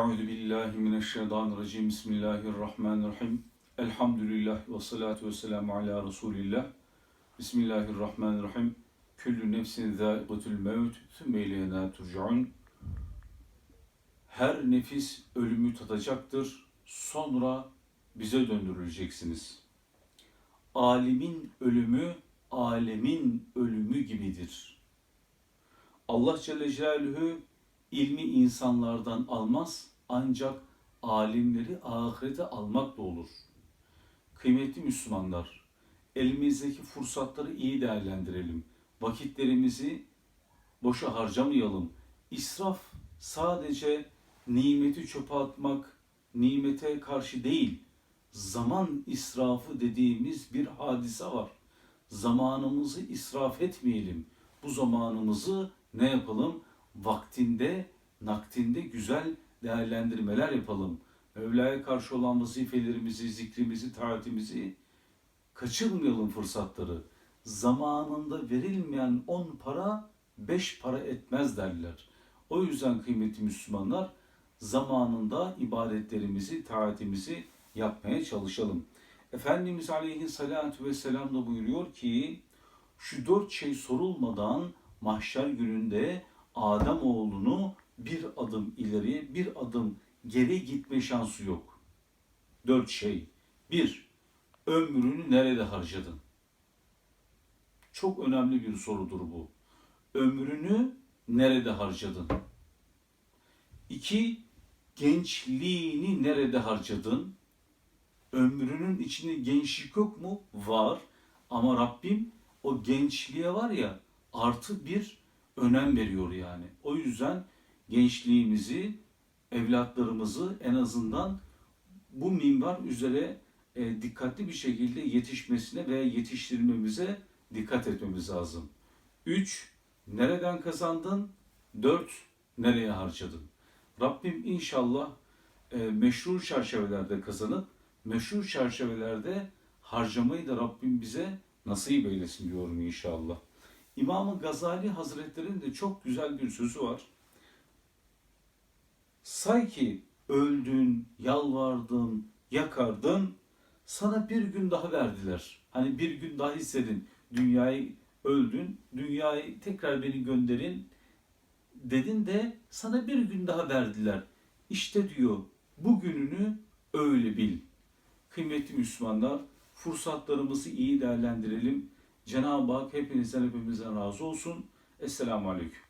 Euzu billahi mineşşeytanirracim. Bismillahirrahmanirrahim. Elhamdülillah ve salatu ve selamu ala Resulillah. Bismillahirrahmanirrahim. Küllü nefsin zâiqatul mevt. Sümme ileyna turcaun. Her nefis ölümü tadacaktır. Sonra bize döndürüleceksiniz. Alimin ölümü alemin ölümü gibidir. Allah Celle Celaluhu ilmi insanlardan almaz ancak alimleri ahirete almakla olur. Kıymetli Müslümanlar, elimizdeki fırsatları iyi değerlendirelim. Vakitlerimizi boşa harcamayalım. İsraf sadece nimeti çöpe atmak, nimete karşı değil, zaman israfı dediğimiz bir hadise var. Zamanımızı israf etmeyelim. Bu zamanımızı ne yapalım? Vaktinde, naktinde güzel değerlendirmeler yapalım. Mevla'ya karşı olan vazifelerimizi, zikrimizi, taatimizi kaçırmayalım fırsatları. Zamanında verilmeyen on para beş para etmez derler. O yüzden kıymetli Müslümanlar zamanında ibadetlerimizi, taatimizi yapmaya çalışalım. Efendimiz Aleyhisselatü Vesselam da buyuruyor ki şu dört şey sorulmadan mahşer gününde Adem oğlunu bir adım ileriye bir adım geri gitme şansı yok. Dört şey. Bir, ömrünü nerede harcadın? Çok önemli bir sorudur bu. Ömrünü nerede harcadın? İki, gençliğini nerede harcadın? Ömrünün içinde gençlik yok mu? Var. Ama Rabbim o gençliğe var ya artı bir önem veriyor yani. O yüzden gençliğimizi, evlatlarımızı en azından bu minber üzere e, dikkatli bir şekilde yetişmesine veya yetiştirmemize dikkat etmemiz lazım. 3. Nereden kazandın? 4. Nereye harcadın? Rabbim inşallah e, meşru çerçevelerde kazanıp meşru çerçevelerde harcamayı da Rabbim bize nasip eylesin diyorum inşallah. İmam-ı Gazali Hazretleri'nin de çok güzel bir sözü var. Say ki öldün, yalvardın, yakardın, sana bir gün daha verdiler. Hani bir gün daha hissedin. Dünyayı öldün, dünyayı tekrar beni gönderin dedin de sana bir gün daha verdiler. İşte diyor bugününü öyle bil. Kıymetli Müslümanlar fırsatlarımızı iyi değerlendirelim. Cenab-ı Hak hepinizden hepimizden razı olsun. Esselamu Aleyküm.